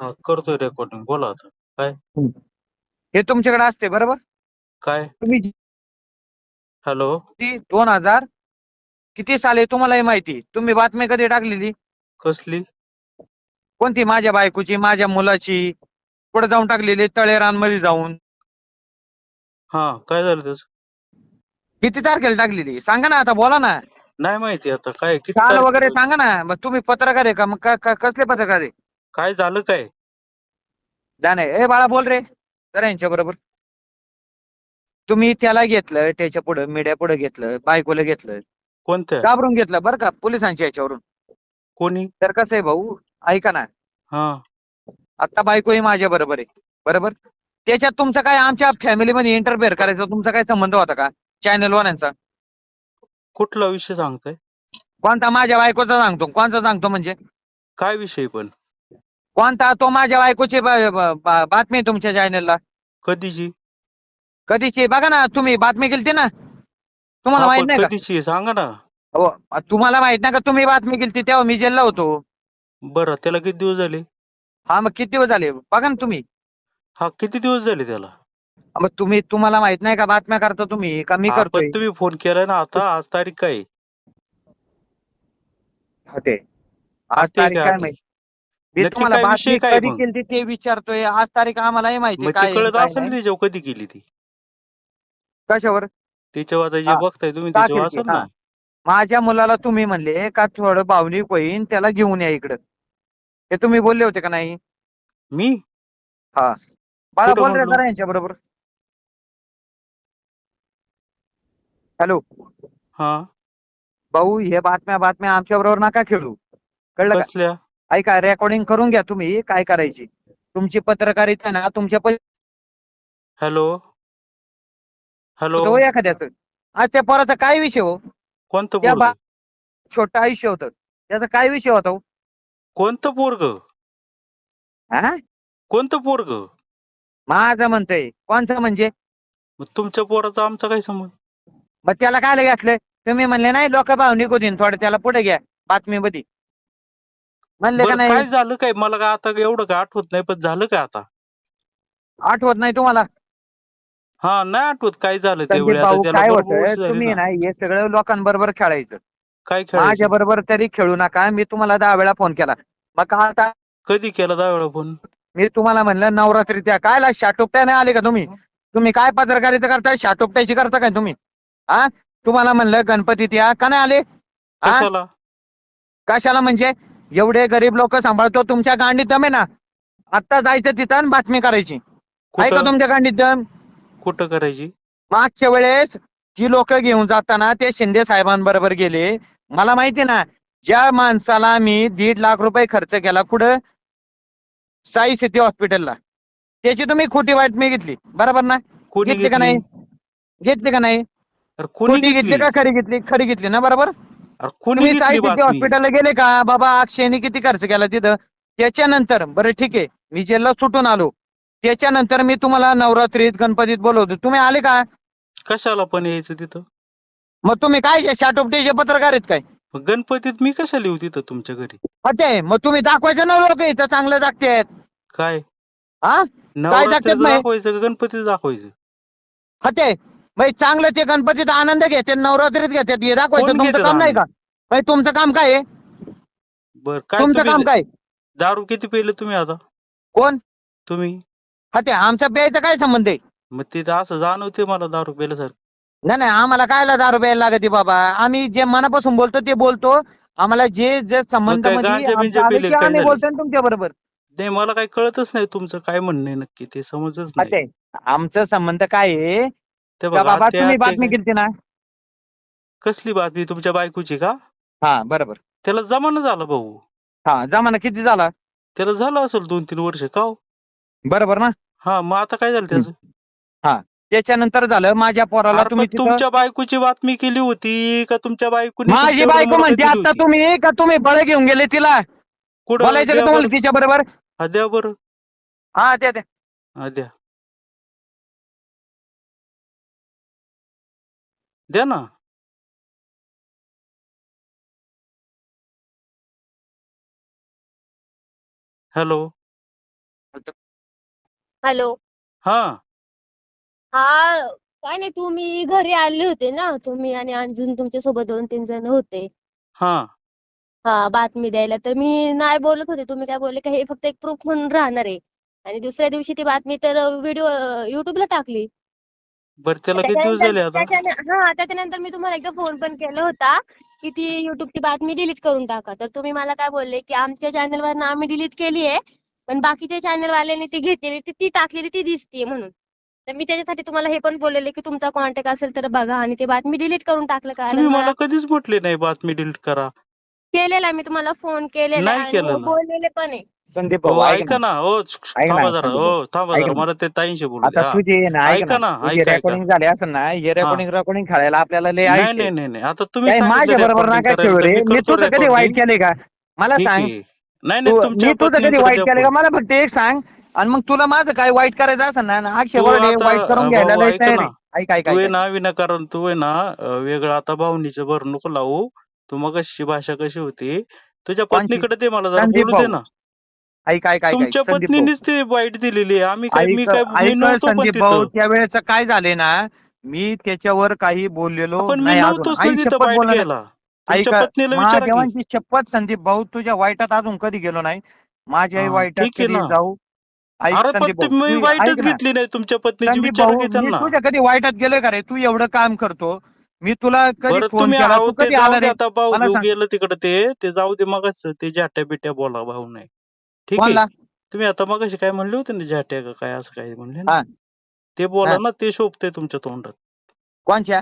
हा करतोय रेकॉर्डिंग बोला आता. हे तुमच्याकडे असते बरोबर? काय? तुम्ही जी हॅलो? दोन हजार किती साले तुम्हालाही माहिती? तुम्ही बातमी कधी टाकलेली? कसली? कोणती? माझ्या बायकोची माझ्या मुलाची. पुढे जाऊन टाकलेली तळेरांमध्ये जाऊन. हा काय झालं त्याच? किती तारखेला टाकलेली? सांगा ना आता बोला ना. नाही माहिती आता काय किती साल तारीख वगैरे? सांगा ना. मग तुम्ही पत्रकार आहे का? मग का- का- कसले पत्रकार आहे? काय झालं काय? जाणे ए बाळा बोल रे. जरा यांच्या बरोबर. तुम्ही त्याला घेतलं त्याच्या पुढे मीडिया पुढे घेतलं बायकोला घेतलं. कोणत्या? घाबरून घेतलं बरं का पोलिसांच्या याच्यावरून. कोणी? तर कसं आहे भाऊ? ऐका ना. हा. आता बायकोही माझ्या बरोबर आहे. बरोबर? त्याच्यात तुमचं काय आमच्या फॅमिलीमध्ये इंटरफेअर करायचा तुमचा काय संबंध होता का? चॅनल वाल्यांचा? कुठला विषय सांगताय? कोणता? माझ्या बायकोचा सांगतो. कोणता सांगतो म्हणजे? काय विषय पण? कोणता? तो माझ्या बायकोची ब- ब- ब- बातमी आहे तुमच्या चॅनलला कधीची? कधीची? बघा ना तुम्ही बातमी केली ना? तुम्हाला माहीत नाही का? कधीची सांगा ना. हो तुम्हाला माहीत नाही का? तुम्ही बातमी केली तेव्हा मी जेलला होतो. बरं त्याला किती दिवस झाले? हा मग किती दिवस झाले? बघा ना तुम्ही. हा किती दिवस झाले त्याला? मग तुम्ही तुम्हाला माहीत नाही का? बातम्या करता तुम्ही का मी हा, करतोय? पण तुम्ही फोन केलाय ना आता आज तारीख काय आहे? हा, ते. आज तारीख काय काय आता? माहिती? मी नक्की तुम्हाला काय विषय बातमी काय कधी मग? केली ते विचारतोय. आज तारीख आम्हालाही माहिती मग काय ते आहे, कळत काय असेल नाही. त्याच्यावर कधी केली ती. कशावर? त्याच्यावर आता जे हा, बघताय तुम्ही का त्याच्यावर केलती? असेल ना. माझ्या मुलाला तुम्ही म्हणले का थोडं भावनिक होईन त्याला घेऊन या इकडं. हे तुम्ही बोलले होते का नाही? मी? हा. बाळा कुठं बोल रे म्हणलो? जरा यांच्या बरोबर. हॅलो. हा. भाऊ हे बातम्या बातम्या आमच्या बरोबर नका खेळू. कळलं का? कसल्या? ऐका रेकॉर्डिंग करून घ्या तुम्ही काय करायची. तुमची पत्रकारिता ना तुमच्या हॅलो. हॅलो. हो एखाद्याच. आज त्या पोराचा काय विषय हो? कोणतं त्या बा- पोरग छोटं आयुष्य होतं. त्याचा काय विषय होता हो? कोणतं पोरग? हा कोणतं पोरग? माझं म्हणतोय. कोणचं म्हणजे? तुमच्या पोराचा आमचा काय संबंध? मग त्याला काय घातलंय तुम्ही म्हणले नाही लोक भावनिक होतील थोडं त्याला पुढे घ्या. बातमीमध्ये. म्हणले का बरं, नाही? काय झालं काय? मला काय आता एवढं काय आठवत नाही पण झालं काय आता? आठवत नाही तुम्हाला? हा नाही आठवत काय झालं संदीप त्यावेळी आता भाऊ त्याला काय बरोबर वर्ष होतं झाली तुम्ही ना. ना हे सगळं लोकांबरोबर खेळायचं. काय माझ्या खेळायचं? बरोबर तरी खेळू नका. मी तुम्हाला दहा वेळा फोन केला. मग आता? कधी केला दहा वेळा फोन? मी तुम्हाला म्हणलं नवरात्री त्या काय शाटोपट्या नाही आले का तुम्ही? तुम्ही काय पत्रकारिता करताय शाटोपट्याची करता काय तुम्ही? हा तुम्हाला म्हणलं गणपतीत या. का नाही आले? हा? कशाला? कशाला म्हणजे? एवढे गरीब लोक सांभाळतो तुमच्या गांडीत दम आहे ना. आत्ता जायचं तिथं आणि बातमी करायची. आहे का कुठं? तुमच्या गांडीत दम कुठं करायची? मागच्या वेळेस जी लोक घेऊन जाताना ते शिंदे साहेबांबरोबर गेले. मला माहिती ना ज्या माणसाला मी दीड लाख रुपये खर्च केला कुठं? साई सिटी हॉस्पिटलला. त्याची तुम्ही खोटी बातमी घेतली. बरोबर ना? कोणी घेतली का नाही? घेतली का नाही? अरे कोणी खोटी घेतली घेतली? का खरी घेतली? खरी घेतली ना बरोबर? अरे कोणी तुम्ही साई घेतली सिटी बातमी? हॉस्पिटलला गेले का? बाबा अक्षयने किती खर्च केला तिथं? त्याच्यानंतर बरं ठीक आहे मी जेलला सुटून आलो. त्याच्यानंतर मी तुम्हाला नवरात्रीत गणपतीत बोलवतो. तुम्ही आले का? कशाला पण यायचं तिथं? मग तुम्ही काय शाटोपटीचे पत्रकार आहेत काय? मग गणपतीत मी कशाला येऊ तिथं तुमच्या घरी? होते मग तुम्ही दाखवायचं ना लोक इथं चांगलं दाखतेत काय? हा दाखवत नाही? दाखवायचं का गणपतीचं दाखवायचं? होते मग चांगलं ते गणपतीत आनंद घेते नवरात्रीत घेतात हे दाखवायचं. कोण तुमचं घेतं काम नाही का? भाई तुमचं काम काय आहे? बर काय तुमचं काम तुम्ही काय? दारू किती पेले तुम्ही आता? कोण? तुम्ही? होते आमच्या प्यायचं काय संबंध आहे? मग ते तर असं जाणवते मला दारू पेल्यासारखं नाही नाही आम्हाला कायला दारू प्यायला लागते बाबा? आम्ही जे मनापासून बोलतो ते बोलतो. आम्हाला जे जे संबंध गांजा बिंजा पिले काय आम्ही झालं? बोलतो तुमच्या बरोबर. नाही मला काही कळतच नाही तुमचं काय म्हणणं आहे नक्की ते समजच नाही. आमचं संबंध काय आहे? ते का बघा बाबा आत्या- तुम्ही आत्या बातमी काय- केली ना? कसली बातमी? तुमच्या बायकोची का? हा बरोबर. त्याला जमाना झाला भाऊ. हा जमाना किती झाला? त्याला झालं असेल दोन तीन वर्ष का हो? बरोबर ना? हा मग आता काय झालं त्याचं? त्याच्यानंतर झालं माझ्या पोराला अरे तुम्ही पण तिथं- तुमच्या बायकोची बातमी केली होती का तुमच्या बायकोनी माझी तुमच्यावर बायको म्हणते दिली आता होती? तुम्ही का तुम्ही बळ घेऊन गेले तिला? कुठं? बोलायचं का द्या तुम्हाला बरं. तिच्या बरोबर हा, द्या बरं. हा ते ते हा, द्या. द्या ना. हॅलो. हॅलो. हा. हा काय नाही तुम्ही घरी आले होते ना तुम्ही आणि अजून तुमच्यासोबत दोन तीन जण होते. हा. हा बातमी द्यायला. तर मी नाही बोलत होते तुम्ही काय बोलले का हे फक्त एक प्रूफ म्हणून राहणार आहे. आणि दुसऱ्या दिवशी ती बातमी तर व्हिडिओ युट्यूबला टाकली. बर त्याला किती दिवस झाले त्याच्यानंतर आता? त्याच्यानं- हा त्याच्यानंतर मी तुम्हाला एकदा फोन पण केला होता की ती युट्यूबची बातमी डिलीट करून टाका. तर तुम्ही मला काय बोलले की आमच्या चॅनलवरनं आम्ही डिलीट केली आहे पण बाकीच्या चॅनल वाल्यांनी ती घेतलेली ती ती टाकलेली ती दिसतीये म्हणून. तर मी त्याच्यासाठी तुम्हाला हे पण बोललेले की तुमचा कॉन्टॅक्ट असेल तर बघा आणि ते बातमी डिलीट करून टाकलं का तुम्ही मला कधीच म्हटले नाही बातमी डिलीट करा. केलेला मी तुम्हाला फोन केलेला नाही आणि केलेला. बोललेले पण आहे. संदीप हो भाऊ ऐक ऐका ना. ना. हो थांबा ना, जरा. हो थांबा ऐक जरा. ना. मला ते ताईंशी बोलू द्या. आता तुझे ना ऐक ऐका ना. ना, तुझे ऐका, रेकॉर्डिंग झाले असेल ना हे रेकॉर्डिंग रेकॉर्डिंग खेळायला आपल्याला लय नाही आयुष्य नाही आहे. नाही नाही. आता तुम्ही काय सांगितलं माझ्या बरोबर recording नका करायला, खेळू तर रे. मी मी करतो तुझं कधी recording. वाईट केले का? मला ठीक सांग. आहे. नाही नाही तू- तुमच्या मी तुझं कधी पत्नीकडे वाईट द्या केले का. मला फक्त एक सांग. आणि मग तुला माझं काय वाईट करायचं असेल ना अक्षय तू आता, वाईट करून अं, घ्यायला भाऊ, लय ऐक तयार ना. आहे. ऐक ऐक तू आहे ऐक. ना विनाकारण तू आहे ना. अं, वेगळं आता भावनीचं भर नको लावू. तू मग भाषा कशी होती? तुझ्या कोणची? पत्नीकडे ते मला जरा. संदीप बोलू दे भाऊ. ना. ऐक ऐक ऐक तुमच्या संदीप भाऊ. पत्नीनेच ते वाईट दिलेली आहे. आम्ही काय मी ऐक काय मी ऐक नव्हतो पण संदीप भाऊ तिथं त्यावेळेचं काय झाले ना मी त्याच्यावर काही बोललेलो पण मी नाही अजून. नव्हतोच आई ना तिथं शपथ वाईट तुमच्या ऐका पत्नीला विचारा की. महादेवांची शपथ संदीप भाऊ तुझ्या वाईटात अजून कधी गेलो नाही. माझ्या आई हा, वाईटात ठीक आहे कधी ना. जाऊ. ऐक अरे संदीप पण भाऊ मी तू वाईटच ना. घेतली नाही तुमच्या पत्नीची. संदीप विचार भाऊ की मी त्यांना तुझ्या कधी वाईटात गेलोय का रे? तू एवढं काम करतो. मी तुला कधी बरं फोन तुम्ही केला? आहो तू. ते कधी जाऊ आला दे रे? आता भाऊ मला घेऊ सांग. गेलं तिकडे ते. ते जाऊ दे मगच. ते जाट्या बिट्या बोला भाऊ नाही. ठीक आहे. तुम्ही आता मग काय म्हणले होते ना जाट्या का काय असं काय म्हणले ना? हा. ते बोला हा. ना ते शोभते तुमच्या तोंडात. कोणच्या?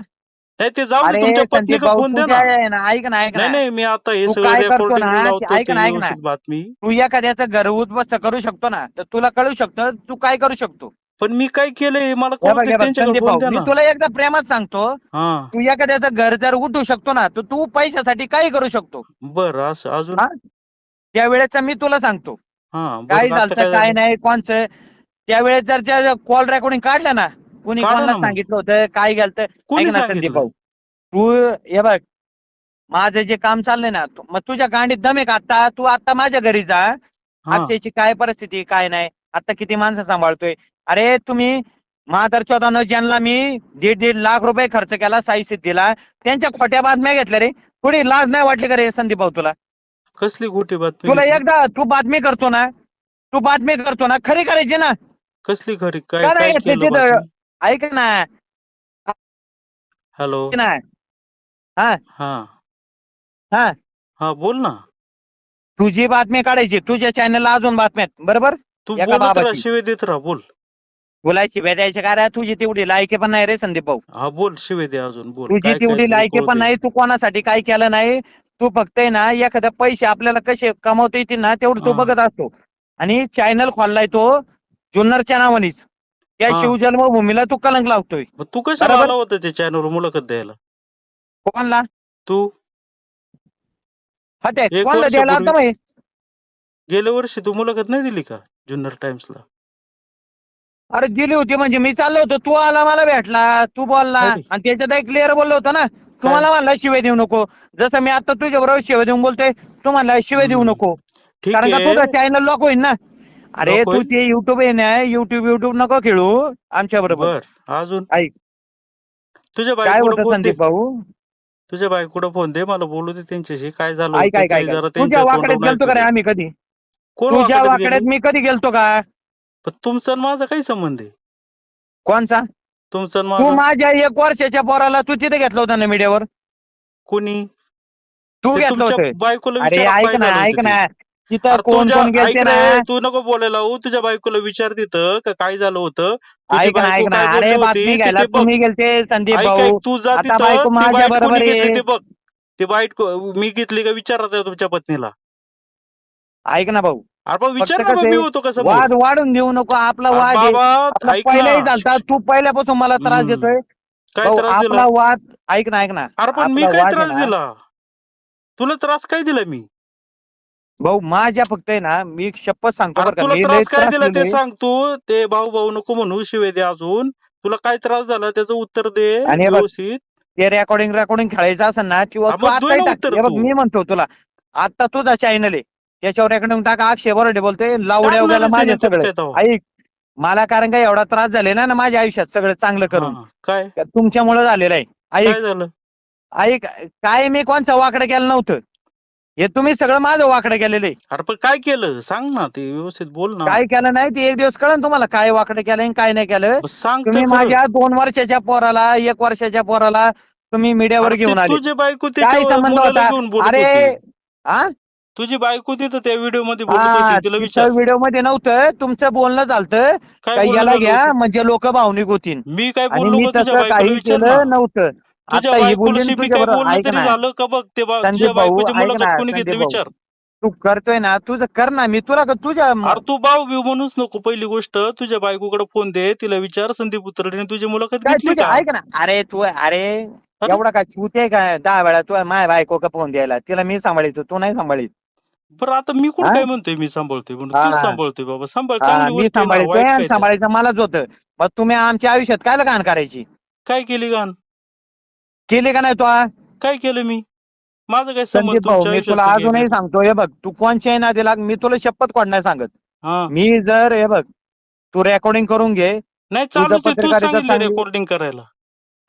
नाही ते जाऊ दे अरे तुमच्या संदीप पत्नीला भाऊ फोन द्या तुझ्या ना आहे ना ऐक ना ऐक नाही ना. नाही मी आता हे तू सगळं काय करतो रेकॉर्डिंग ना, लावतो ऐक ते ना, ऐक ना. व्यवस्थित बातमी. तू एखाद्याचं घर उद्ध्वस्त करू शकतो ना तर तुला कळू शकतं तू काय करू शकतो? पण मी काय केलंय मला हे कळू बघ, दे बघ, त्यांच्याकडे संदीप फोन भाऊ द्या मी ना. तुला एकदा प्रेमात सांगतो हा. तू एखाद्याचं घर जर उठू शकतो ना तर तू पैशासाठी काही करू शकतो. बरं असं अजून? हा? त्यावेळेचा मी तुला सांगतो. हा काय झालं? काय? नाही कोणचं? त्यावेळेस जर त्या कॉल रेकॉर्डिंग काढलं ना कुणी कोणाला ना मग. सांगितलं होतं काय गेलं कोणी ऐक ना संदीप सांगितलं भाऊ. तू हे बघ माझं जे काम चाललंय ना तू- मग तुझ्या गांडीत दम आहे का आता? तू आता माझ्या घरी जा. हा. अक्षयची काय परिस्थिती काय नाही. आता किती माणसं सांभाळतोय. अरे तुम्ही महादर चौदानं ज्यांना मी दीड दीड लाख रुपये खर्च केला साई सिद्धीला. त्यांच्या खोट्या बातम्या घेतल्या रे. थोडी लाज नाही वाटली का रे संदीप भाऊ तुला? कसली खोटी बातमी तुला घेतली? एकदा तू बातमी करतो ना तू बातमी करतो ना खरी करायची ना. कसली खरी? काय काय काय नाही, केलं त्याची तर- बातमी? ऐक ना. हॅलो. ऐक ना. हा. हा. हा. बोल ना. तुझी बातमी काढायची तुझ्या चॅनलला अजून बातम्यात बरोबर? तू एका बोलत राहा बाबाची. शिवे देत राहा बोल. बोलायची भेटायची काय रे? तुझी तेवढी लायकी पण नाही रे संदीप भाऊ. हा बोल शिवे दे अजून बोल. तुझी काय काय तेवढी तुला लायकी कळू पण दे. नाही तू कोणासाठी काय केलं नाही? तू फक्त आहे ना एखाद्या पैसे आपल्याला कसे कमवता येतील ना तेवढं तू हा. बघत असतो. आणि चॅनल खोललाय तो जुन्नरच्या नावानीच. त्या हा. शिवजन्मभूमीला तू कलंक लावतोय. मग तू कशाला बरोबर. आला होता त्या चॅनलवर मुलाखत द्यायला? कोणला? तू. हा ते एक कोणला द्यायला आता माहीत गेल्या वर्षी तू मुलाखत नाही दिली का जुन्नर टाइम्सला? अरे दिली होती म्हणजे मी चाललो होतो. तू आला मला भेटला. तू बोलला. अरे. आणि त्याच्यात एक क्लिअर बोललो होतो ना तू मला म्हणला शिवे देऊ नको. जसं मी आता तुझ्या बरोबर शिवे देऊन बोलतोय तू म्हणला शिवे देऊ. नको. ठीक कारण का आहे. तुझं चॅनल लॉक होईल ना? अरे Lock तू होईल? ते युट्यूब आहे ना युट्यूब युट्यूब नको खेळू आमच्या बरोबर. बर अजून? ऐक. तुझ्या काय बायकोला होतं फोन दे संदीप भाऊ? तुझ्या बायकोला फोन दे मला बोलू दे त्यांच्याशी. काय झालं ऐक ऐक ते ऐक. जरा तुझ्या त्यांच्या वाकड्यात गेलतो का रे ऐकू दे. आम्ही कधी? कोण तुझ्या वाकड्यात? मी कधी गेलतो का? पण तुमचा आणि माझा काही संबंध आहे? कोणचा? तुमचा आणि तू माझा? माझ्या एक वर्षाच्या पोराला तू तिथे घेतलं होतं ना मीडियावर? कोणी? तू ते घेतलं तुमच्या होतं. बायकोला अरे विचारा ऐक ना ऐक. ना. तिथं कोण कोण गेलते ना तू नको बोलायला हो तुझ्या बायकोला विचार तिथं का काय झालं होतं? तुझी ऐक ना बायको ऐक ना. काय अरे बातमी घ्यायला ते बघ. तुम्ही गेलते संदीप ऐक भाऊ. ऐक तू जा आता तिथं. बायको ती माझ्या बाईट बरोबर कोणी घेतली आहे. ते बघ. ती बाईट को- मी घेतली का विचारा त्या तुमच्या पत्नीला? ऐक ना भाऊ. अरे विचार ना कसं मी होतो का समोर? वाद वाढून देऊ नको आपला वाद आहे. बाबा आपला ऐक पहिलाही ना चालता तू पहिल्यापासून मला त्रास हम्म. देतोय. काय भाऊ त्रास दिला? आपला वाद ऐक ना ऐक ना. अरे पण मी आपला काय वाद आहे त्रास ना, दिला? तुला त्रास काय दिला मी? भाऊ माझ्या फक्त आहे ना मी शपथ सांगतो अरे बरं का. तुला मी लय त्रास काय त्रास दिला ते दिलोय. सांग तू. ते भाऊ भाऊ नको म्हणू शिवे दे अजून. तुला काय त्रास झाला त्याचं उत्तर दे आणि हे बघ, व्यवस्थित. ते रेकॉर्डिंग रेकॉर्डिंग खेळायचं असेल ना किंवा हा, तू मग आता दे ना टाक उत्तर हे बघ तू. मी म्हणतो तुला आता तुझा चॅनल आहे त्याच्यावर रेकॉर्डिंग टाका. अक्षय बरोडे बोलतोय लावड्या वगैरे आहे माझे ना, त्यात सगळं. काय? ऐक मला कारण का एवढा त्रास झालेला ना माझ्या आयुष्यात सगळं चांगलं करून. काय? तुमच्यामुळे झालेलं आहे. ऐक काय झालं? ऐक काय मी कोणचं वाकडं केलं नव्हतं? हे तुम्ही सगळं माझं वाकडं केलेलं आहे. अरे पण काय केलं? सांग ना ते व्यवस्थित बोल ना. काय केलं नाही ते एक दिवस कळन तुम्हाला काय वाकडं केलं आणि काय नाही केलं. सांग तर तुम्ही खरं. माझ्या दोन वर्षाच्या पोराला एक वर्षाच्या पोराला तुम्ही मीडियावर अरे ते घेऊन आले. तुझी बायको काय संबंध मुलाला होता? घेऊन बोलत अरे होती. हा तुझी बायको तिथं त्या व्हिडिओमध्ये बोलत होती तिला विचार. व्हिडिओमध्ये नव्हतं तुमचं बोलणं झालतं. काय काय बोलणं याला झालं घ्या होतं? म्हणजे लोक भावनिक होतील मी काय आणि बोललो मी का तुझ्या तसं बायकोला काही विचार ना. केलं नव्हतं. तुझ्या आता ही बोलली बायकोशी ना मी तुझ्या काय बरोबर बोललो ऐक तरी ना. झालं का बघ ते बा- संदीप तुझ्या भाऊ, बायकोची ऐक मुलाखत ना, कोणी संदीप घेतली भाऊ. विचार? तू करतोय ना तुझं कर ना. मी तुला तुझ्या अरे तू भाऊ म्हणूच नको पहिली गोष्ट. तुझ्या बायकोकडे फोन दे तिला विचार संदीप उतरडीने तुझी मुलाखत काय घेतली तुझ्या का? ऐक ना. अरे तू अरे? एवढा काय चूत आहे काय दहा वेळा तू माय बायको का फोन द्यायला. तिला मी सांभाळितो तू नाही सांभाळीत. बरं आता मी कुठं हा? काय म्हणतोय? मी सांभाळतोय म्हणून. हा. तूच सांभाळतोय बाबा. सांभाळ हा, चांगली मी गोष्ट आहे ना, सांभाळितोय वाईट आणि काय त्यात? सांभाळायचं मलाच होतं. मग तुम्ही आमच्या आयुष्यात काय घाण करायची? काय केली गाण केली का नाही तू? काय केलं मी? माझं काय संबंध भाऊ तुमच्या मी तुला आयुष्यात अजूनही? सांगतो हे बघ तू कोणच्याही ना दिला मी तुला शपथ कोण नाही सांगत. हा. मी जर हे बघ तू रेकॉर्डिंग करून घे. नाही तुझं चालूच आहे तू पत्रकारिता सांगितलं चांगली- रेकॉर्डिंग करायला.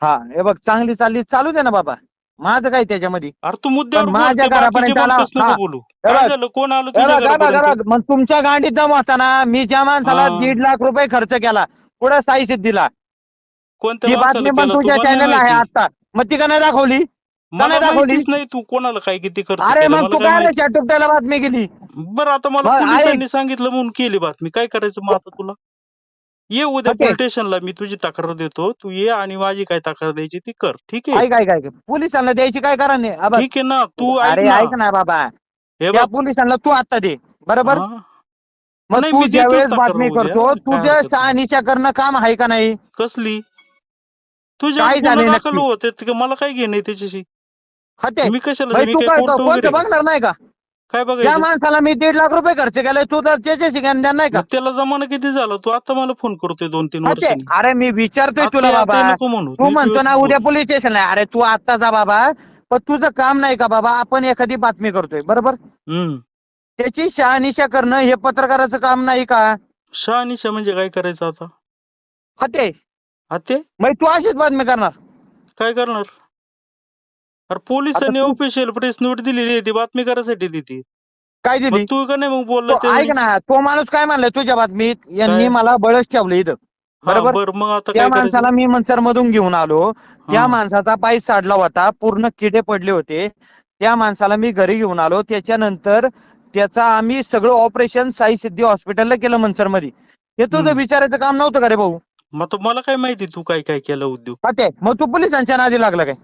हा हे बघ चांगली चालली चालू दे ना बाबा. माझं काय त्याच्यामध्ये अरे तू मुद्द्यावर पण बोल, माझ्या बाकीचे घरापर्यंत आला- हा. बोलू हे काय बघ, झालं कोण आलं हे तुझ्या बघ, हे बघ, हे घरापर्यंत? बघ, मग तुमच्या गांडीत दम होताना मी ज्या माणसाला हा. दीड लाख रुपये खर्च केला कुठं साई सिद्धीला कोणत्या ती माणसाला बातमी पण केलं तुझ्या तुम्हाला चॅनल नाही आहे माहिती. आता मग ती का नाही दाखवली मला नाही दाखवली? नाही तू कोणाला काय किती खर्च अरे केला मग मला तू काय काय माहिती. तुपट्याला बातमी गेली बरं आता मला मग. पोलिसांनी सांगितलं म्हणून केली बातमी काय करायचं मग आता तुला ये उद्या ओके. पोलीस स्टेशनला मी तुझी तक्रार देतो. तू ये आणि माझी काय तक्रार द्यायची ती कर. ठीक आहे? ऐक ऐक ऐक. पोलिसांना द्यायची काय कारण नाही ठीक आहे ना. तू ऐक अरे ना. ऐक ना बाबा. हे त्या बघ. पोलिसांना तू आता दे. बरोबर? हा, मग नाही, तू मी ज्या देतोच वेळेस तक्रार बातमी उद्या. करतो काय तुझ्या हरकत नाही. सहानिशा करणं काम आहे का नाही? कसली? तुझ्या काय झालंय गुन्हा नक्की? दाखल होते. ते मला काय घेणे त्याच्याशी? हा ते मी कशाला मी तू काय काय कोर्ट कोणतं वगैरे बघणार नाही का? काय त्या बघायचं माणसाला मी दीड लाख रुपये खर्च केलाय तू तर त्याच्याशी ज्ञान द्या नाही का? त्याला जमाना किती झाला? तू आता मला फोन करतोय दोन तीन ते वर्षांनी. अरे मी विचारतोय तुला आता बाबा. नको म्हणू. तू म्हणतो ना उद्या. पोलीस स्टेशनला अरे तू आता जा बाबा. पण तुझं काम नाही का बाबा? आपण एखादी बातमी करतोय. बरोबर? हम्म. त्याची शहानिशा करणं हे पत्रकाराचं काम नाही का? शहानिशा म्हणजे काय करायचं आता? हा ते हा ते मग तू अशीच बातमी करणार. काय करणार? अरे पोलिसांनी तू- ऑफिशियल प्रेस नोट दिलेली आहे ती बातमी करायसाठी देते काय मग दिली तू का नाही मग बोलला तो ऐक ना तो माणूस काय म्हणलाय तुझ्या बातमीत? यांनी काय? मला बळच ठेवलं इथं. बरोबर? बर मग आता त्या काय करायचं? माणसाला मी मनसर मधून घेऊन आलो. त्या हा. माणसाचा पाय साडला होता पूर्ण किडे पडले होते. त्या माणसाला मी घरी घेऊन आलो. त्याच्यानंतर त्याचा आम्ही सगळं ऑपरेशन साई सिद्धी हॉस्पिटलला केलं मनसरमध्ये हे तुझं हम्म. विचारायचं काम नव्हतं का रे भाऊ? मग आता मला काय माहिती तू काय काय केलं उद्योग? हा ते मग तू पोलिसांच्या नादी लागला काय?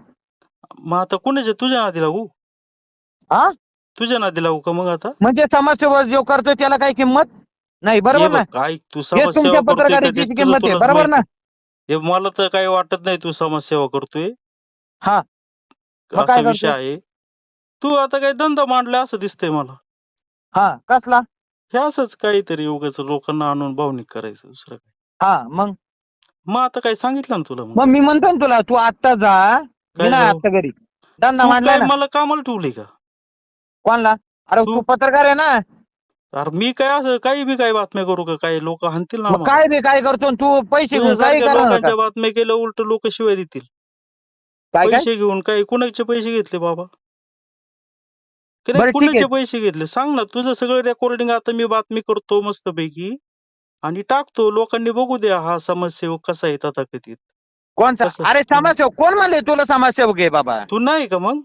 मग आता कोणाच्या? तुझ्या नादी लागू? हा तुझ्या नादी लागू का मग आता? म्हणजे समाजसेवा जो करतोय त्याला काय किंमत? नाही बरोबर ना? काय तू हे समाजसेवा तुमच्या करतोय का पत्रकारितेची ते तुझं किंमत आहे तुलाच बरोबर ना? माहिती. हे मला तर काही वाटत नाही तू समाजसेवा करतोय. हा. मग काय असा विषय करतोय? आहे. तू आता काही धंदा मांडला असं दिसतंय मला. हा कसला? हे असंच काहीतरी उगाच लोकांना आणून भावनिक करायचं दुसरं काय? हा मग? मग आता काय सांगितलं ना तुला मग? मग मी म्हणतो ना तुला तू आत्ता जा मी काय नाही जाऊ? आता घरी. धंदा तू मांडलाय काय ना. मला कामाला ठेवली का? कोणला? अरे तू- तू पत्रकार आहे ना. अरे मी काय असं काही बी काय बातम्या करू का? काय लोक हाणतील ना मग आम्हाला. काय बे काय करतो आणि तू पैसे घेऊन काय तुझ्यासारख्या करणार लोकांच्या का? बातम्या केल्या उलट लोक शिवाय देतील. काय काय? पैसे घेऊन काय कुणाचे पैसे घेतले बाबा? की बरं, नाही ठीक आहे. कुणाचे पैसे घेतले? सांग ना तुझं सगळं रेकॉर्डिंग आता मी बातमी करतो मस्तपैकी. आणि टाकतो लोकांनी बघू द्या हा समाजसेवक कसा आहे तथाकथित. कोणचा कसं? अरे समाजसेवक. कोण म्हणले तुला समाजसेवक आहे बाबा? तू नाही का मग?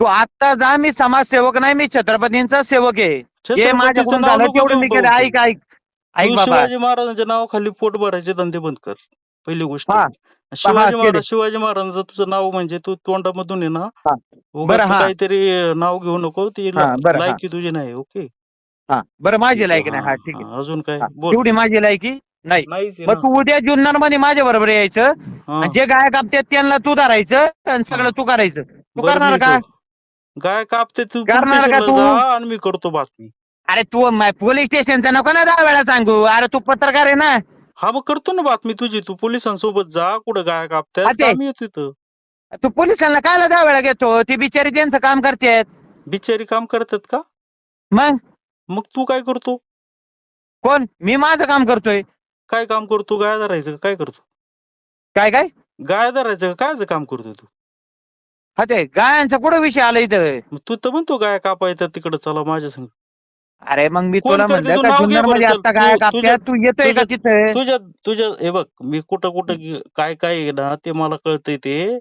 तू आत्ता जा मी समाजसेवक नाही मी छत्रपतींचा सेवक आहे. हे छत्रपतीचं माझ्याकडून नाव झालं नको तेवढं मी केलं. ऐक ऐक. ऐक तू बाबा. शिवाजी महाराजांच्या नावाखाली पोट भरायचे धंदे बंद कर पहिली गोष्ट. हा. शिवाजी केले. महाराज शिवाजी महाराजांचं तुझं नाव म्हणजे तू तोंडामधून आहे ना? हा. उगाच बरं, हा. काहीतरी नाव घेऊ नको ती हा, बरं, हा. लायकी तुझी नाही ओके? हा. बरं माझी लायकी नाही. हा ठीक आहे. अजून काय? हा, बोल. तेवढी माझी लायकी? नाही. मग. तू उद्या जुन्नरमध्ये माझ्या बरोबर यायचं. आणि जे गायक कापतात त्यांना तू धरायचं आणि सगळं तू करायचं. तू करणार का? गाय कापते तू करणार का तू? आणि मी करतो बातमी. अरे तू पोलीस स्टेशनचं नको ना दहा वेळा सांगू. अरे तू पत्रकार आहे ना. हा मग करतो ना बातमी तुझी. तू पोलिसांसोबत जा कुठं गाय कापतात. आम्ही येतो तिथं तू पोलिसांना कायला दहा वेळा घेतो? ती बिचारी त्यांचं काम करतात बिचारी काम करतात का? मग? मग तू काय करतो? कोण? मी माझं काम करतोय. काय काम करतो गाय धरायचं का? काय करतो? काय काय? गाय धरायचं का? कायचं काम करतो तू? हा ते गायांचा कुठं विषय आला इथं? मग तू तर म्हणतो गाय कापायचं तिकडे चला माझ्या संग. अरे मग मी कोण तुला करते? म्हणलं तू का नाव घे जुन्नरमध्ये बरं, चल. आता गाय तू- कापत्या तुझ्या- तू येतोय का तिथं? तुझ्या तुझ्या हे बघ मी कुठं कुठं गे- काय काय आहे ना ते मला कळतंय ते.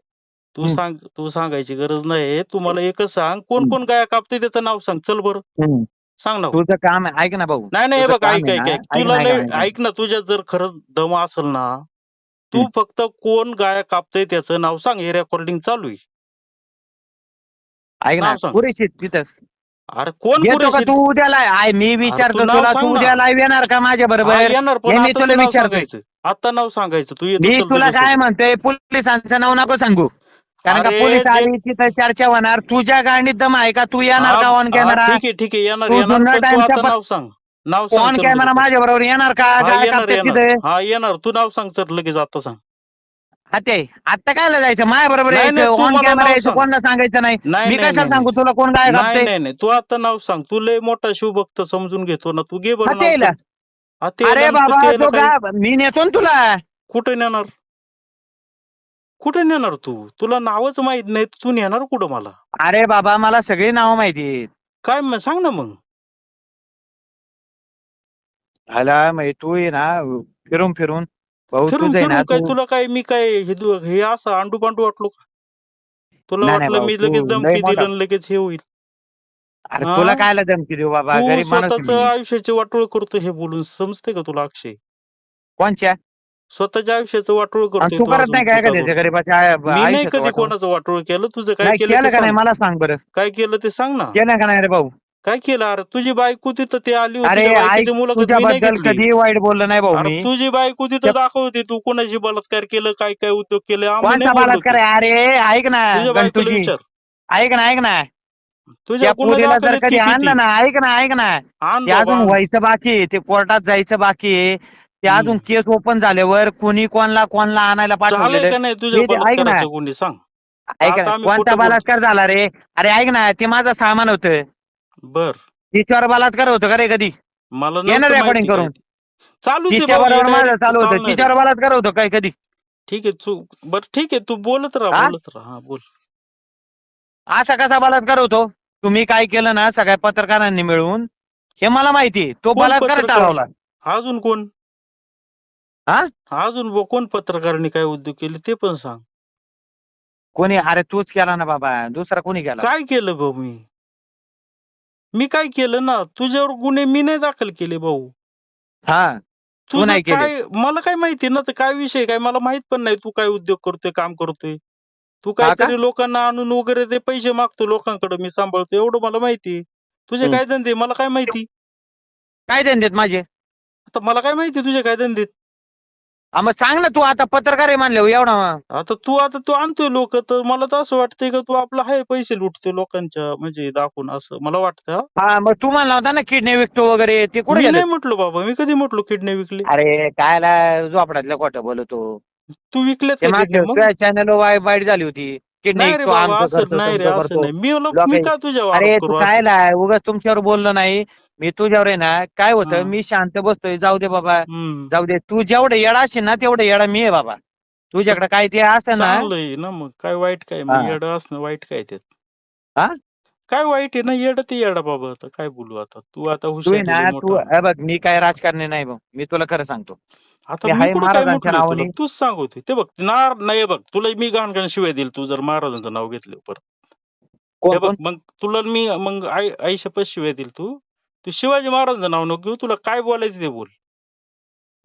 तू हम्म. सांग तू सांगायची गरज नाही तू मला एकच सांग कोण हम्म. कोण गाय कापते त्याचं नाव सांग. चल बरं. हम्म. सांग ना तुझं काम आहे ऐक ना भाऊ नाही नाही हे तुझं बघ ऐक आहे ऐक ना, ऐक ऐक तुला लय ऐक ना. ऐक ना तुझ्यात जर खरंच दम असेल ना तू हम्म. फक्त कोण गाय कापतय त्याचं नाव सांग हे रेकॉर्डिंग चालू आहे ऐक ना नाव सांग. पुरेशी तिथं अरे कोण येतो का पुरेशी तू उद्याला आय मी विचारतो नाव तुला सांग तू ना. उद्याला येणार का माझ्या हा, बरोबर येणार पण मी आता तुला ते नाव विचारतोय. सांगायचं आता नाव सांगायचं तू येतो मी चल तुला तुझ्यासोबत. काय म्हणतोय पोलिसांचं नाव नको सांगू कारण का अरे, पोलीस आली तिथं चर्चा होणार. तुझ्या गांडीत दम आहे का? तू येणार हा, का ऑन हा, कॅमेरा ठीक आहे ठीक आहे येणार तू येणार जुन्नर पण तू टाइमचा आता पत- नाव सांग. नाव सांग ऑन कॅमेरा लगेच. माझ्या बरोबर येणार का? हा येणार हा तू नाव सांग चल लगेच आता सांग. हा ते. आता काय जायचं? माझ्या बरोबर नाही, नाही, यायचं तू ऑन मला कॅमेरा नाव यायचं? सांग. कोणाला सांगायचं नाही? नाही मी नाही, कशाला नाही, सांगू? तुला कोण गाय नाही कापते? नाही नाही. तू आता नाव सांग. तू लय मोठा शिवभक्त समजून घेतो ना. तू घे बरं नाव. हा, अरे बाबा तो काय? मी नेतो ना तुला. कुठे नेणार कुठे नेणार तू? तुला नावच माहीत नाही तू नेणार कुठं मला? अरे बाबा मला सगळी नावं माहिती आहेत. काय म- सांग ना मग. ह्याला म्हणजे तू ये ना फिरून फिरून. भाऊ फिरून तुझं आहे फिरून ना काय तू- तुला काय मी काय हे दु- हे असं अंडू पांडू वाटलो का? तुला नाही, नाही वाटलं भाऊ, मी तू लगेच लय धमकी मोठा- दिलं आणि लगेच हे होईल. अरे हा? तुला कायला धमकी देऊ बाबा? तू गरीब माणूस आहे स्वतःच मी. आयुष्याचे वाटोळ करतो हे बोलून समजते का तुला अक्षय? कोणच्या? स्वतःच्या आयुष्याचं वाटोळ आणि करतोय तू तू करत अजून नाही काय का चुका त्याच्या करून. गरीबाच्या आय- मी नाही आयुष्याचं कधी वाटोळं. कोणाचं वाटोळ केलं. तुझं काय नाही केलं केलं ते का नाही? सांग. मला सांग बरं. काय केलं ते सांग ना. केलं का नाही रे भाऊ? काय केलं? अरे तुझी बायको तिथं ते आली होती अरे त्या ऐक बायकोची मुलाखत मी नाही तुझ्याबद्दल घेतली. कधी वाईट बोललो नाही भाऊ अरे मी. तुझी बायको तिथं त्या- दाखवते. तू कोणाशी बलात्कार केलं काय काय उद्योग केले? आम्ही कोणता नाही बोललो बलात्कार. आहे? अरे ऐक ना तुझ्या बायकोला गंटूजी विचार. ऐक ना ऐक ना. तुझ्या त्या गुन्हे पोरीला दाखल जर आहेत कधी किती? आणलं ना ऐक ना ऐक ना. आण ते बाबा, अजून आण. व्हायचं बाकी आहे. ते कोर्टात जायचं बाकी आहे. ते. अजून केस ओपन झाल्यावर कोणी कोणला कोणला आणायला झालंय पाठवलेलं का नाही तुझ्या मी ते- ऐक ना. बलात्काराचं गुन्हे सांग ऐक आता ना आम्ही कोणता खोटं बोलतो. बलात्कार झाला रे अरे ऐक ना ते माझं सामान होतं बर तिच्यावर बलात्कार होतो का रे कधी मला ये ना नव्हतं रेकॉर्डिंग माहिती करून काय. तिच्या भाऊ, हे बरोबर माझं direct चालू होतं चालणार आहे. तिच्यावर बलात्कार होतो काय कधी ठीक आहे तू बर ठीक आहे तू बोलत राहा? बोलत राहा हा बोल असा कसा बलात्कार होतो तुम्ही काय केलं ना सगळ्या पत्रकारांनी मिळून हे मला माहिती आहे. तो कोण बलात्कार पत्रकार? ठरवला अजून कोण हा? अजून कोण पत्रकारांनी काय उद्योग केले ते पण सांग. कोणी अरे तूच केला ना बाबा दुसरा कोणी केला? काय केलं भाऊ मी? मी काय केलं ना तुझ्यावर गुन्हे मी नाही दाखल केले भाऊ. हा तू तुझं नाही केले. काय मला काय माहिती ना तर काय विषय काय? मला माहीत पण नाही तू काय उद्योग करतोय काम करतोय. तू का? काहीतरी लोकांना आणून वगैरे ते पैसे मागतो लोकांकडे मी सांभाळतो एवढं मला माहिती तुझे हम्म. काय धंदे मला काय माहिती? काय देत माझे? आता मला काय माहिती तुझे काय धंदे हा, मग सांग ना तू आता पत्रकार आहे म्हणले एवढा आता तू आता तू आणतोय लोक तर मला तर असं वाटतंय का तू आपला आहे पैसे लुटतोय लोकांच्या म्हणजे दाखवून असं मला वाटतं हा. हा मग तू म्हणला होता ना किडनी विकतो वगैरे ते कुठे मी गेले? नाही म्हटलो बाबा मी कधी म्हटलो किडनी विकले? अरे कायला झोपडातल्या खोटं बोलतो? तू विकलेत ते का मागच्या किडनी मग चॅनल वाईट झाली होती. किडनी नाही रे विकतो बाबा आमचं असं करतो, नाही रे तुमचं असं करतो. नाही मी मला- लोकं- मी का तुझ्यावर अरे आरोप तू करू असं? कायला उगाच तुमच्यावर बोललो नाही मी तुझ्यावर आहे ना काय हा. होतं मी शांत बसतोय जाऊ दे बाबा हम्म. जाऊ दे तू जेवढं येडा असेल ना तेवढं येडा मी आहे बाबा तुझ्याकडे काय ते असं ना चांगलं आहे ना मग काय वाईट काय मग. येडं असणं वाईट काय त्यात हा? काय वाईट आहे? ना येडं ते येडा बाबा आता काय बोलू आता? तू आता तू हुशार ना झाली तू मोठा हे बघ मी काय राजकारणी नाही भाऊ. मी तुला खरं सांगतो. आता ते मी हाय कुठं काय महाराजांच्या म्हटलं तुला नावाने. तूच सांगतोय ते बघ नार नाही बघ तुला मी गाणगाण शिवाय देईल. तू जर महाराजांचं नाव घेतलं परत. कोण हे बघ कोण? मग तुला मी मग आई आई शपथ शिवाय देईल तू. तू शिवाजी महाराजांचं नाव नको घेऊ. तुला काय बोलायचं ते बोल.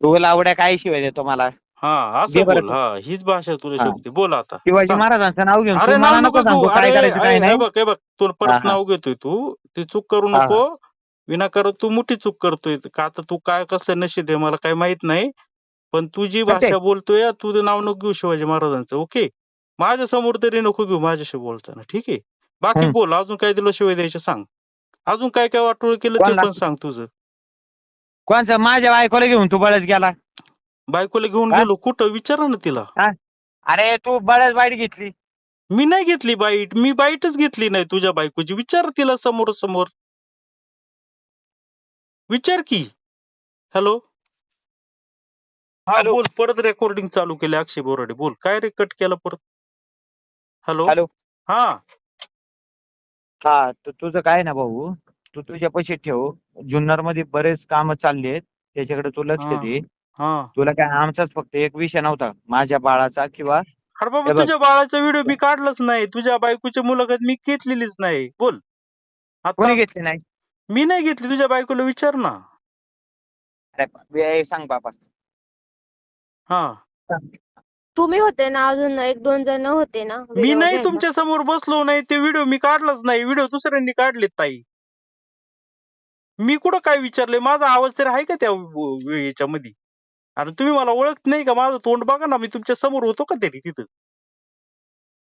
तू लावड्या काय शिवाय देतो मला. हा असं बोल. तू. हा हीच भाषा तुला हा. शोभते. बोल आता. शिवाजी सांग. महाराजांचं नाव घेऊन अरे तू नाव मला नको नको सांगू. घेऊ. काय अरे करायचं काय अरे, नाही. बघ हे बघ. तू हा, परत हा. नाव घेतोय तू. ती चूक करू हा, हा. नको. विनाकारण तू मोठी चूक करतोय. का आता तू काय कसलं नशीब आहे मला काही माहीत नाही. पण तू जी पण ते- भाषा बोलतोय तुझं नाव नको घेऊ शिवाजी महाराजांचं ओके? माझ्यासमोर तरी नको घेऊ माझ्याशी बोलताना ठीक आहे? बाकी हम्म. बोल अजून काय दिलं शिवाय द्यायचं सांग. अजून काय काय वाटोळ केलं ते कोणाला? पण सांग तुझं. कोणचं? माझ्या बायकोला घेऊन तू बळच गेला. बायकोला घेऊन? गेलो कुठं? विचारा ना तिला. अरे तू बळच बाईट घेतली. मी नाही घेतली बाईट. मी बाईटच घेतली नाही तुझ्या बायकोची. विचार तिला समोर समोर विचार की. हॅलो? हा हॅलो. बोल परत रेकॉर्डिंग चालू केले अक्षय बोराडे. बोल काय रे कट केलं परत? हॅलो? हॅलो. हा. हा तर तुझं काय ना भाऊ? तू तुझे पैसे ठेव. जुन्नरमध्ये बरेच काम चालले आहेत. त्याच्याकडे तू लक्ष हा. दे. हा. तुला काय आमचाच फक्त एक विषय नव्हता? माझ्या बाळाचा किंवा अरे बाबा हे बघ. तुझ्या बाळाचा व्हिडिओ मी काढलाच नाही. तुझ्या बायकोची मुलाखत मी घेतलेलीच नाही. बोल. आता कोणी घेतली नाही? मी नाही घेतली. तुझ्या बायकोला विचार ना. अरे सांग बाबा. हा. तुम्ही होते ना अजून एक दोन जण होते ना. मी video नाही घ्यायला. तुमच्यासमोर बसलो नाही. ते व्हिडिओ मी काढलाच नाही. व्हिडिओ दुसऱ्यांनी काढलेत ताई. मी कुठं काय विचारलंय? माझा आवाज तरी आहे का त्या व- याच्यामध्ये? अरे तुम्ही मला ओळखत नाही का? माझं तोंड बघा ना मी तुमच्यासमोर होतो का तरी तिथं?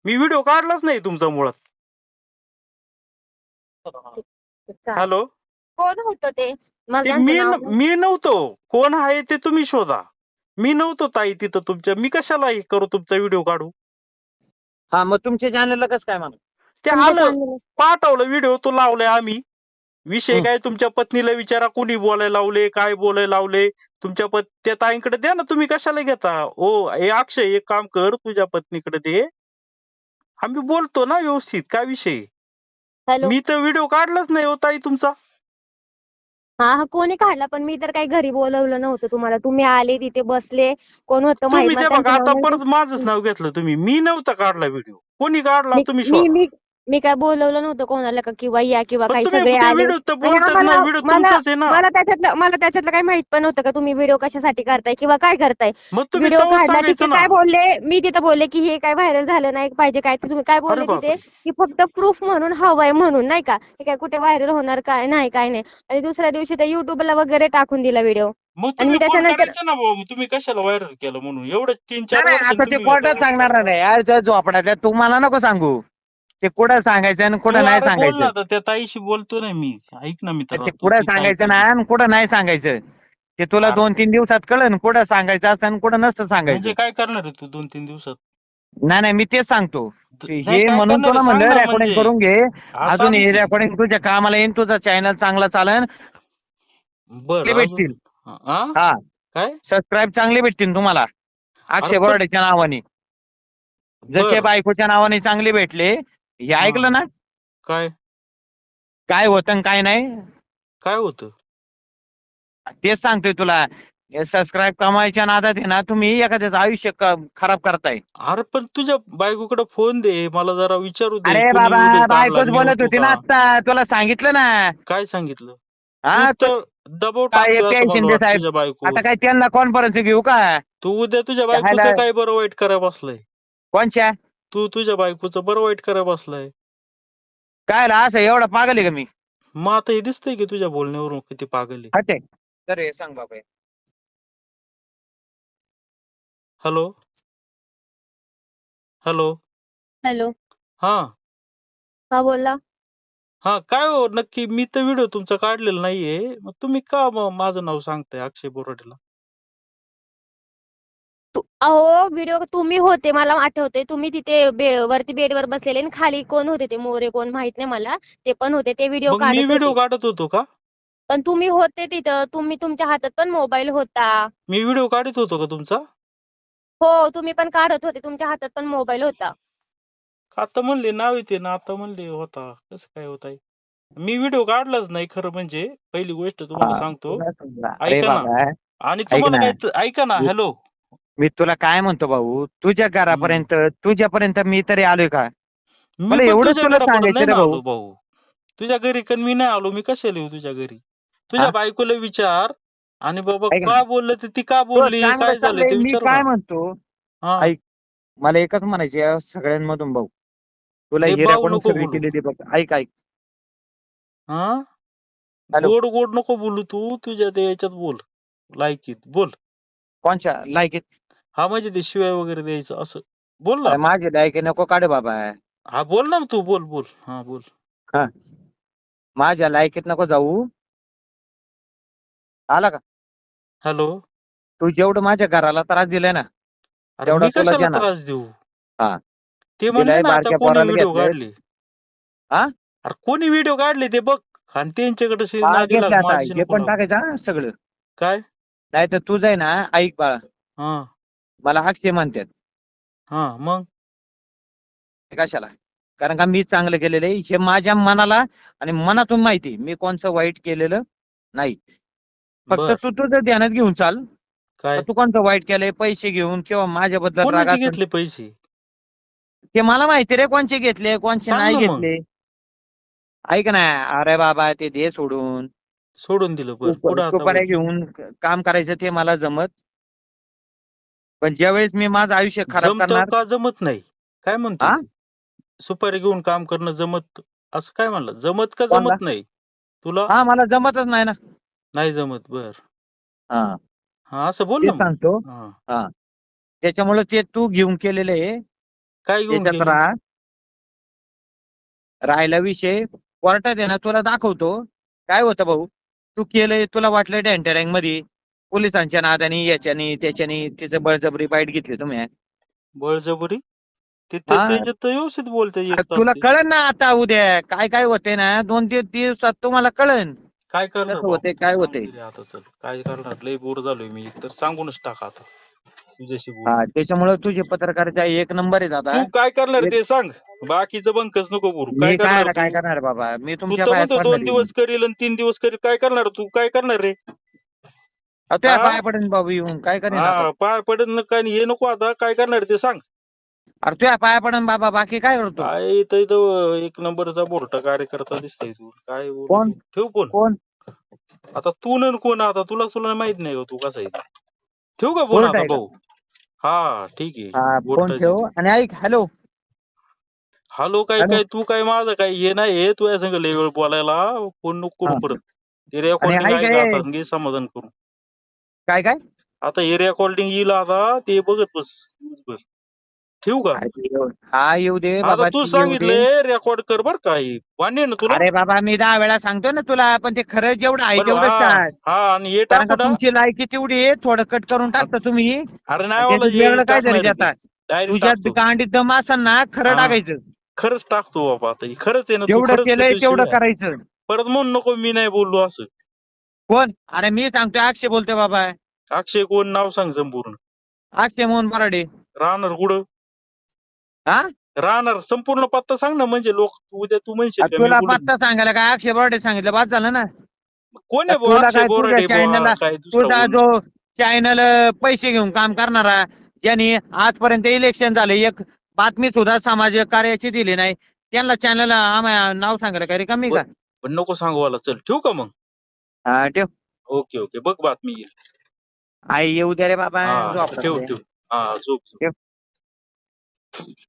मी व्हिडिओ काढलाच नाही तुमचा मुळात? हॅलो कोण होतं ते? मी मी नव्हतो. कोण आहे ते तुम्ही शोधा. मी नव्हतो ताई तिथं तुमच्या. मी कशाला हे करू तुमचा व्हिडिओ काढू? हा मग तुमच्या चॅनलला कसं काय म्हणा? ते आलं. पाठवलं व्हिडिओ तो लावलाय आम्ही. विषय. काय? तुमच्या पत्नीला विचारा कोणी बोलायला लावले काय बोलायला लावले? तुमच्या पत त्या ताईंकडे द्या ना तुम्ही कशाला घेता? ओ हे अक्षय एक काम कर तुझ्या पत्नीकडे दे. आम्ही बोलतो ना व्यवस्थित काय विषय? हॅलो. मी तर व्हिडिओ काढलाच नाही हो ताई तुमचा. हा हा कोणी काढला? पण मी तर काही घरी बोलवलं नव्हतं तुम्हाला. तुम्ही आले तिथे बसले. कोण होतं माहीत तुम्ही मला ते बघा त्यांचं आता नाव परत माझंच नाव घेतलं तुम्ही. मी नव्हता काढला व्हिडिओ. कोणी काढला तुम्ही मी शोधा मी मी काय बोलवलं नव्हतं कोणाला का किंवा या किंवा पण काही तुम्ही सगळे त्या आले. व्हिडिओ तर आणि बोलतात ना आम्हाला- व्हिडिओ मला- तुमचाच आहे ना. मला त्याच्यातलं मला त्याच्यातलं काही माहीत पण नव्हतं का तुम्ही व्हिडिओ कशासाठी करताय किंवा काय करताय. मग तुम्ही व्हिडिओ काढला तिथे सांगायचं ना. काय बोलले मी तिथे बोलले की हे काय व्हायरल झालं नाही पाहिजे काय ते तुम्ही काय बोलले तिथे? की फक्त प्रूफ म्हणून हवंय म्हणून नाही का? हे काय कुठे व्हायरल होणार काय नाही काय नाही. आणि दुसऱ्या दिवशी ते युट्यूबला वगैरे टाकून दिला व्हिडिओ मग आणि तुम्ही मी बोल त्याच्यानंतर- करायचं ना भाऊ? तुम्ही कशाला व्हायरल केलं म्हणून? एवढं तीन चार नाही, वर्षांनी आता ते तुम्ही कोर्टात. सांगणार नाही. यार त्या झोपड्यातल्या तू मला नको सांगू. ते कुठं सांगायचं आणि तू कुठं नाही सांगायचं? त्या ताईशी बोलतो ना मी. ऐक ना मित्र ते कुठं सांगायचं ना आणि कुठं नाही सांगायचं? ते तुला दोन तीन दिवसात कळन कुठं सांगायचं असतं आणि कुठं नसतं सांगायचं. म्हणजे काय करणार आहे तू दोन तीन दिवसात? नाही नाही मी तेच सांगतो. नाही, हे काय म्हणून करणार तुला? म्हणलं ना रेकॉर्डिंग म्हणजे. करून घे. हा, अजून हे. रेकॉर्डिंग तुझ्या कामाला येईन तुझा चॅनल चांगला चालन. बरं चांगले भेटतील. हा? हा. काय? सबस्क्राईब चांगले भेटतील तुम्हाला. अक्षय पण- बोराडेच्या नावाने. जसे बरं. बायकोच्या नावाने चांगले भेटले हे ऐकलं ना? काय? काय होतं आणि काय नाही? काय होतं? तेच सांगतोय तुला. सबस्क्राईब कमायच्या नादात आहे ना तुम्ही एखाद्याचं आयुष्य क- खराब करताय. अरे पण तुझ्या बायकोकडे फोन दे मला जरा विचारू दे. अरे कोणी बाबा video काढला, बायकोच मी बोलत होतो होती ना का? आता तुला सांगितलं ना. काय सांगितलं? हा तू तर दबाव काय टाकतोय ते असं मला शिंदे वाटतं साहेब, तुझ्या बायको आता काय त्यांना कॉन्फरन्स घेऊ का? तू उद्या तुझ्या ह्याला- बायकोचं काय बरं वाईट करायला बसलाय? कोणच्या? तू तुझ्या बायकोचं बरं वाईट करायला बसलाय. काय ला असं एवढा पागल आहे का मी? मग आता हे दिसतंय की तुझ्या बोलण्यावरून किती पागल आहे. हटे तर हे सांग बाबा. हॅलो. हॅलो. हॅलो. हा. हा बोला. हा काय हो नक्की मी तर व्हिडिओ तुमचा काढलेला नाहीये. मग तुम्ही का मग माझं नाव सांगताय अक्षय बोराडेला? अहो व्हिडिओ तुम्ही होते मला आठवते तुम्ही तिथे बे- वरती बेडवर बसलेले आणि खाली कोण होते ते? मोरे कोण माहीत नाही मला. ते पण होते. ते व्हिडिओ मग मी काढत व्हिडिओ होते. काढत होतो का? पण तुम्ही होते तिथं. तुम्ही तुमच्या हातात पण मोबाईल होता. मी व्हिडिओ काढत होतो का तुमचा? हो तुम्ही पण काढत होते. तुमच्या हातात पण मोबाईल होता. आता म्हणले नाव येते ना आता म्हणले होता. कसं काय होत आहे मी व्हिडिओ काढलाच नाही खरं म्हणजे. पहिली गोष्ट तुम्हाला सांगतो. अरे ऐका ना. बाबा. आणि तुम्हाला ना. काय ऐका ना. हॅलो मी तुला काय म्हणतो भाऊ? तुझ्या घरापर्यंत तुझ्यापर्यंत मी तरी आलोय का? मी मला पण एवढंच तुझ्या तुला घरापर्यंत सांगायचं नाही रे ना भाऊ. आलो भाऊ. तुझ्या घरी पण मी नाही आलो. मी कशाला येऊ तुझ्या घरी? तुझ्या हा? बायकोला विचार. आणि बाबा ऐक ना. का बोललं ते ती का बोलली? चांगलं काय झालं चाललंय, ते मी विचार काय ना म्हणतो? हा. ऐक. मला एकच म्हणायचे या सगळ्यांमधून भाऊ. तुला हे भाऊ नको सगळी बोलू. केलेली बघ. ऐक ऐक. हा? हॅलो. गोड गोड नको बोलू तू. तुझ्या ते याच्यात बोल. लायकीत. बोल. कोणच्या? लायकीत. हा म्हणजे ते शिवाय वगैरे द्यायचं असं. बोल ना. अरे माझी लायकी नको काढे बाबा. हा बोल ना तू बोल बोल. हा बोल. माझ्या लायकीत नको जाऊ. आला का? हॅलो. तू जेवढं माझ्या घराला त्रास दिलाय ना अरे तेवढा मी तुला कशाला देणार. त्रास देऊ? हा. ते म्हणले दिलाय ना आता बारक्या कोणी पोराला व्हिडिओ घेतलंय. काढले? हा? अरे कोणी व्हिडिओ काढले ते बघ. आणि त्यांच्याकडे हा, नादी लाग, हे पण. टाकायचं हा सगळं. काय? नाही तर तुझं आहे ना ऐक बाळा. हा. मला अक्षय म्हणतात. हा मग? कशाला? कारण का मी चांगलं केलेलं आहे हे माझ्या मनाला आणि मनातून माहिती मी कोणचं वाईट केलेलं नाही. फक्त बर. तू तुझं ध्यानात घेऊन चाल. काय? तू कोणतं वाईट केलंय पैसे घेऊन किंवा माझ्याबद्दल राग कोणाचे असेल. घेतले पैसे? ते मला माहिती रे कोणचे घेतले कोणचे सांग नाही ना मग. घेतले. ऐक ना अरे बाबा ते दे सोडून. सोडून दिलं बर. आता. घेऊन क- काम करायचं ते मला जमत. पण ज्यावेळेस मी माझं आयुष्य खराब जमतं करणार का जमत नाही? काय म्हणतो हा? सुपारी घेऊन काम करणं जमत असं काय म्हणलं? जमत का कोणाला? जमत नाही? तुला? हा मला जमतच नाही ना. नाही जमत बर. हा. हा असं बोल ते ना मग. सांगतो. हा. त्याच्यामुळे ते तू घेऊन केलेलं आहे. काय घेऊन त्याच्यात गेले? राहा. राहिला विषय. कोर्टात आहे ना तुला दाखवतो. काय होतं भाऊ? तू केलंय तुला वाटलं डॅन्टरँगमध्ये पोलिसांच्या नादानी याच्यानी त्याच्यानी तिचं बळजबरी बाईट घेतली तुम्ही बळजबरी? ते ते- हा. त्याच्यात तर व्यवस्थित बोलते अरे एक तास तुला ते. कळन ना आता उद्या काय काय होते ना? दोन तीन दिवसात तुम्हाला कळन काय करणार कसं होतंय, काय? सांगते रे आता चल काय करणार? लय बोर झालोय मी. तर सांगूनच टाका आता. तुझ्याशी बोल हा त्याच्यामुळे तुझे पत्रकारिता एक नंबर आहे दादा तू काय करणार ते सांग. बाकीचं बंकच नको बोलू. मी काय करणार काय तू? करणार बाबा? मी तू तुमच्या तर पायात म्हणतो पडणार दोन आहे. दिवस करील आणि तीन दिवस करील. काय करणार तू? काय करणार रे? हा? पाया पडेन बाबू येऊन. काय करेन आता? हा पाय पडेल ना काय नाही, हे नको आता. काय करणार ते सांग. अरे तुझ्या पाया पडेन बाबा बाकी काय करतो? काय इथं इथं एक नंबरचा बोरटा कार्यकर्ता दिसतोय तू. काय बोलू कोण? ठेव कोण कोण? आता तू न कोण? आता तुला तुला माहीत नाही का तू कसा आहे. ठेवू का फोन आता आहे का? भाऊ? हा ठीक आहे. हा फोन ठेव. आणि ऐक. हॅलो. हॅलो काय हॅलो. काय? तू काय माझं काय हे नाही हे? तू या संग लय वेळ बोलायला. फोन नको करू हा. परत. ते रेकॉर्डिंग ऐक हे. समाधान करू काय काय? आता हे रेकॉर्डिंग येईल आता ते बघत बस बस ठेवू का? अरे ते येऊ- हा येऊ दे आता बाबा तू ती येऊ दे. सांगितलंय रेकॉर्ड कर बर का हे. मान्य ना तुला? अरे बाबा मी दहा वेळा सांगतो ना तुला पण ते खरं जेवढं आहे बरं, तेवढंच हा हा, आणि हे कारण टाकू ना. तुमची लायकी तेवढी आहे थोडं कट करून टाकता तुम्ही. अरे नाही त्याच्यात मला वेगळं काय तरी देता. डायरेक्ट तुझ्यात टाकतो. कांडीत दम असेल ना खरं हा. टाकायचं. खरंच टाकतो बाबा आता हे खरंच आहे ना तू जेवढं खरंच केलंय तेवढं आहे. करायचं. परत म्हणून नको मी नाही बोललो असं. कोण? अरे मी सांगतोय अक्षय बोलतोय बाबा. अक्षय कोण? नाव सांग संपूर्ण अक्षय मोहन बराडे राहणार कुठं? हा? राहणार. संपूर्ण पत्ता सांग ना म्हणजे लोक. उद्या तू म्हणशील अरे का मी तुला कुठं- पत्ता सांगायला काय? अक्षय बराडे सांगितलं बाद झालं ना. कोण आहे तुला बुवा? काय अक्षय तुझ्या बोराडे बुवा? channel ला- काय दुसरा तुझा कोण? जो चॅनल पैसे घेऊन काम करणारा ज्यांनी आजपर्यंत इलेक्शन झाले एक बातमी सुद्धा समाज कार्याची दिली नाही. त्यांना चॅनल नाव सांगायला काय रिकामी का? पण नको सांगू मला चल ठेवू का मग? हा ठेव. Okay okay. बघ बातमी. येईल आई येऊ दे रे बाबा हा ठेव. ठेव. हा झोप झोप.